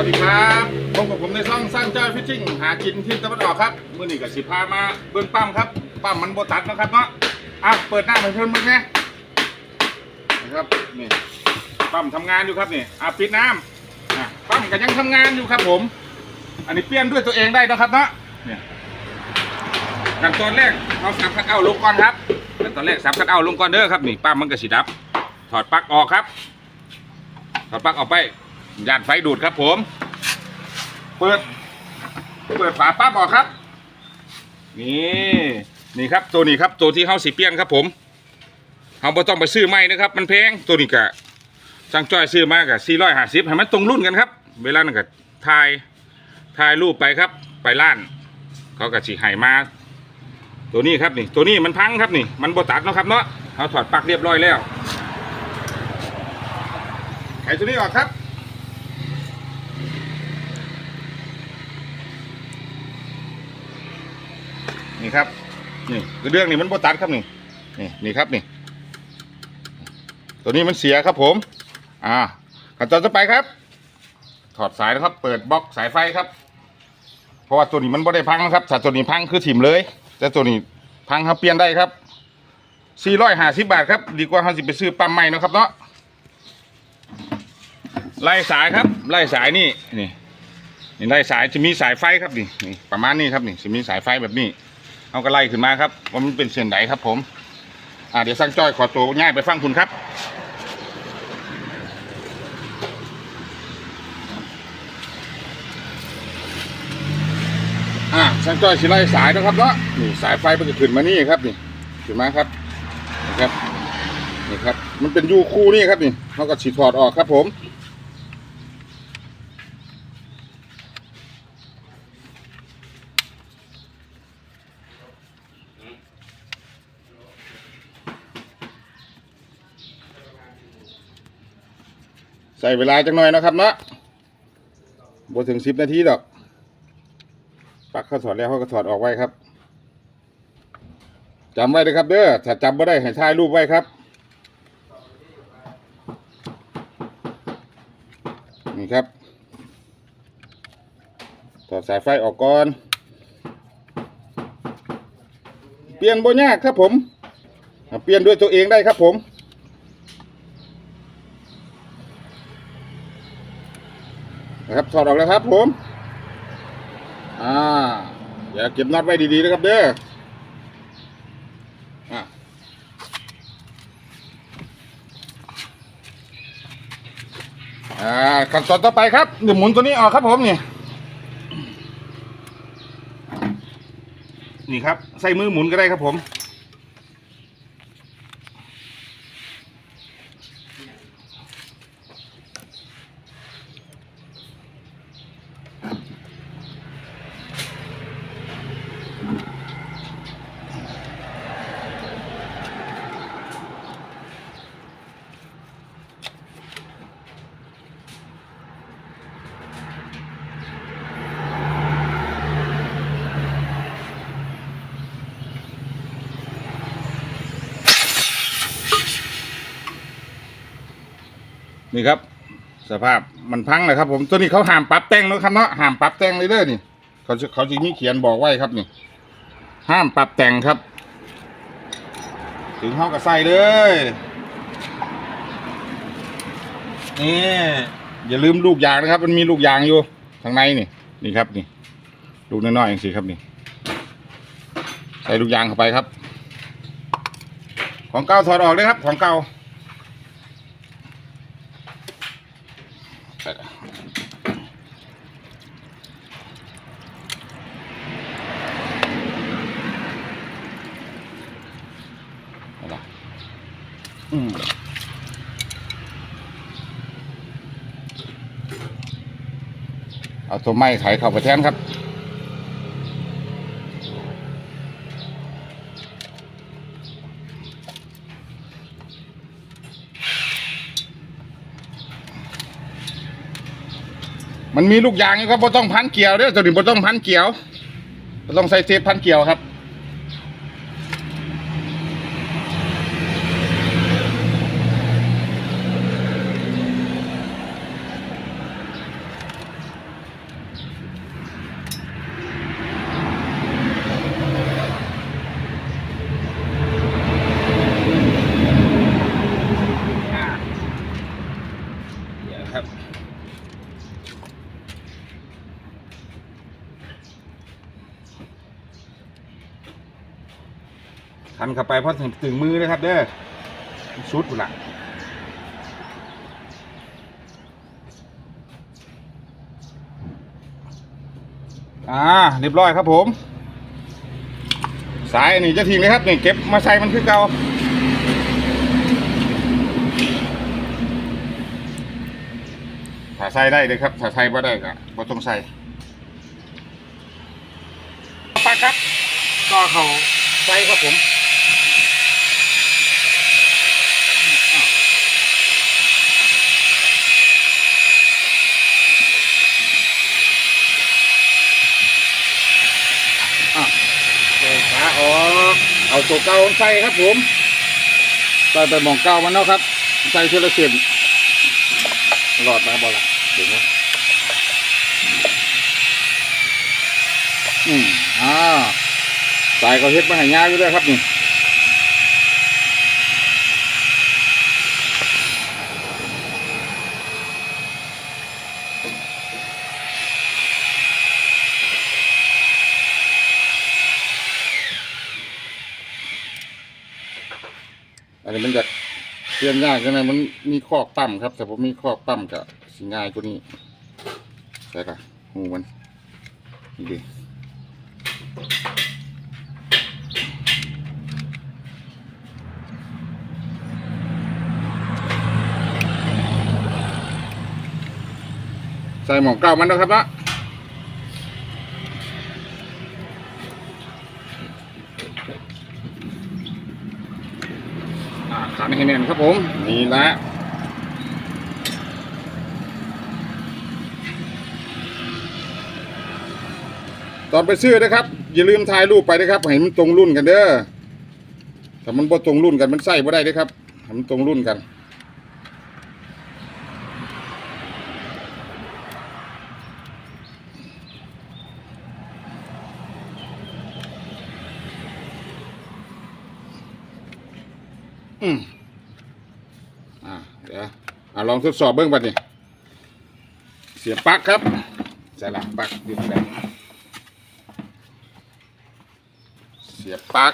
วัสดีครับพบกับผมในช่องสั้นจ้อยฟิชชิ่งหากินที่ตะวันออกครับมื่อนี้กับสิพามาเบื้องปั๊มครับปั๊มมันโบตัดนะครับเนาะอะเปิดหน้าให้เพื่อนมึงไงนะครับนี่ปั๊มทำงานอยู่ครับนี่อะปิดน้ำอะปั๊มก็ยังทำงานอยู่ครับผม อันนี้เปลี่ยนด้วยตัวเองได้นะครับเนาะเนี่ยขั้นตอนแรกเราสับคัดเอาลงก่อนครับขั้นตอนแรกสับคัดเอาลงก่อนเด้อครับนี่ปั๊มมันก็สีดับ ถอดปลั๊กออกครับถอดปลั๊กออกไป ย่านไฟดูดครับผม เปิด เปิดฝาปั๊บออกครับ นี่นี่ครับตัวนี้ครับตัวที่เฮาสีเปลี่ยนครับผมเฮาบ่ต้องไปซื้อใหม่นะครับ มันแพงตัวนี้ก็จังจ้อยซื้อมากะ450ให้มันตรงรุ่นกันครับ เวลานั้นก็ถ่ายถ่ายรูปไปครับ ไปร้าน เขาก็สิให้มา ตัวนี้ครับนี่ ตัวนี้มันพังครับนี่ มันบตัดนะครับเนาะเฮาถอดปลั๊กเรียบร้อยแล้วไขตัวนี้ออกครับ นี่ครับ นี่คือเรื่องนี้มันโบตัดครับนี่นี่นี่ครับนี่ ตัวนี้มันเสียครับผม อ่าขั้นตอนต่อไปครับ ถอดสายนะครับ เปิดบล็อกสายไฟครับ เพราะว่าตัวนี้มันบ่ได้พังนะครับถ้าตัวนี้พังคือถิ่มเลย แต่ตัวนี้พังครับเปลี่ยนได้ครับ450บาทครับ ดีกว่าเราสิไปซื้อปั๊มใหม่นะครับเนาะไล่สายครับ ไล่สายนี่นี่นี่ไล่สายจะมีสายไฟครับนี่นี่ประมาณนี้ครับนี่จะมีสายไฟแบบนี้ เอาก็ไล่ขึ้นมาครับว่ามันเป็นเส้นไหนครับ ผม อ่าเดี๋ยวสั่งจ้อยขอตัวง่ายไปฟังคุณครับอ่าสั่งจ้อยสิไล่สายนะครับเนาะนี่สายไฟมันจะขึ้นมานี่ครับนี่ขึ้นมาครับนี่ครับนี่ครับ มันเป็นยูคู่นี่ครับนี่เขาก็ฉีดถอดออกครับผม ใส่เวลาจังหน่อยนะครับเนาะบ่ถึงสิบนาทีดอก ปักเขาถอดแล้วเขาก็ถอดออกไว้ครับจำไว้เลยครับเด้อถ้าจำไม่ได้ให้ถ่ายรูปไว้ครับ นี่ครับถอดสายไฟออกก่อน เปลี่ยนโบ่ยากครับผม เปลี่ยนด้วยตัวเองได้ครับผม นะครับถอดออกแล้วครับ ผม อ่าอย่าเก็บน็อตไว้ดีๆนะครับเด้ออ่าขั้นตอนต่อไปครับเดี๋ยวหมุนตัวนี้ออกครับผมนี่นี่ครับ ใส่มือหมุนก็ได้ครับผม นี่ครับ สภาพมันพังเลยครับผมตัวนี้เขาห้ามปรับแต่งนะครับเนาะห้ามปรับแต่งเลยเด้อนี่เขาเขาจะมีเขียนบอกไว้ครับนี่ ห้ามปรับแต่งครับ ถึงเขาก็ใส่เลยนี่อย่าลืมลูกยางนะครับ มันมีลูกยางอยู่ข้างในนี่นี่ครับนี่ลูกน้อยๆอย่างสิครับนี่ใส่ลูกยางเข้าไปครับ ของเก่าถอดออกเลยครับ ของเก่า เอาตัวไม้ไขเข้าไปแทนครับมันมีลูกยางอยู่ครับบ่ต้องพันเกี่ยวเด้อตัวนี้บ่ต้องพันเกี่ยวบ่ต้องใส่เทปพันเกี่ยวครับ ทันเข้าไปเพราะถึงมือนะครับ เด้อชุดพุ่นละอ่าเรียบร้อยครับผม สายนนี้จะทิ้งเลยครับนี่เก็บมาใส่มันคือเก่าถ้าใส่ได้เลยครับถ้าใส่บ่ได้ก็บ่ต้องใส่ปาครับก็เขาใส่ครับผมอะเลยขา ออกเอาตัวเก่าใส่ครับผมใส่ไปหมองเก่ามันเนาะครับ ใส่เทละเส้นหลอดมาบ่ละถึงไหมอืมอ่าสายเขาเฮ็ดมาให้ยาอยู่ด้วยครับนี่ อันนี้มันจะเปลี่ยนยากใช่ไหมมันมีคอกปั๊มครับ แต่ผมมีคอกปั๊มกับสิง่ายกว่านี้ใช่ค่ะหูมันนี่ดิใส่หมองเก้ามันนะครับนะอ่าขัน ให้แน่นครับผมนี่ละตอนไปซื้อนะครับ อย่าลืมถ่ายรูปไปนะครับให้มันตรงรุ่นกันเด้อถ้ามันบ่ตรงรุ่นกันมันใส่บ่ได้เด้ครับให้มันตรงรุ่นกัน อืมอ่าเดี๋ยว อ่าลองทดสอบเบื้องบัดนี้เสียบปลั๊กครับใส่หลังปลั๊กดึงแบบเสียบปลั๊ก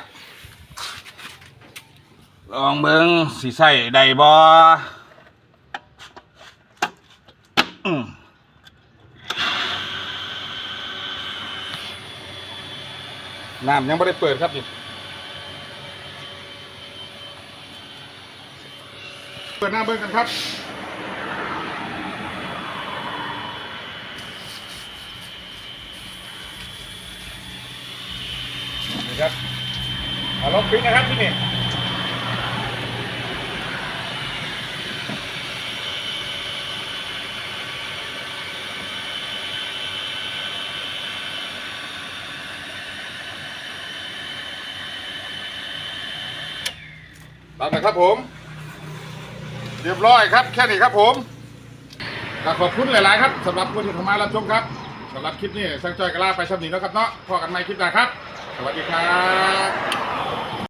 ลองเบิ้งสีใส่ได้บ่อืมน้ำยังไม่ได้เปิดครับนี่เปิดหน้าเบิ้งกันครับ นี่ครับเอาลองปิดนะครับที่นี่ตามนะครับผม เรียบร้อยครับ แค่นี้ครับผมขอบคุณหลาย ๆ ครับสำหรับผู้ที่เข้ามารับชมครับสำหรับคลิปนี้สังจอยกระลาไปสำนีแล้วครับเนาะพอกันใหม่คลิปหน้าครับ สวัสดีครับ